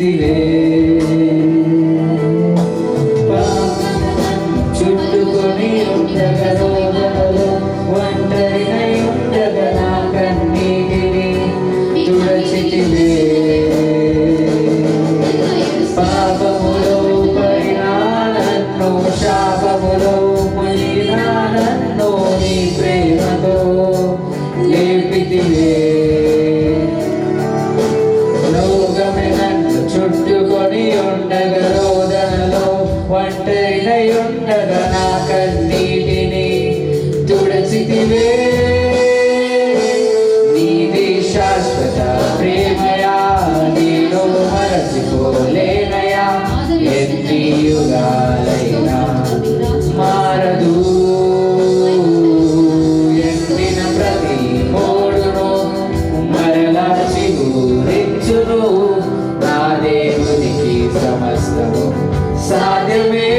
చేతివే చుట్టుకొని ఉండగలో ఒంటరినై ఉండగ నా కన్నీటిని తుడచితివే పాపములో పరిణానన్ను శాపములో మునిగినానన్ను కరుణయుండగా నా కన్నీటిని తుడచితివే. నీది శాశ్వత ప్రేమయా నేను మరచిపోలేనయా ఎన్ని యుగాలైనా మారదు ఎండిన సమస్తము సాధ్యమే.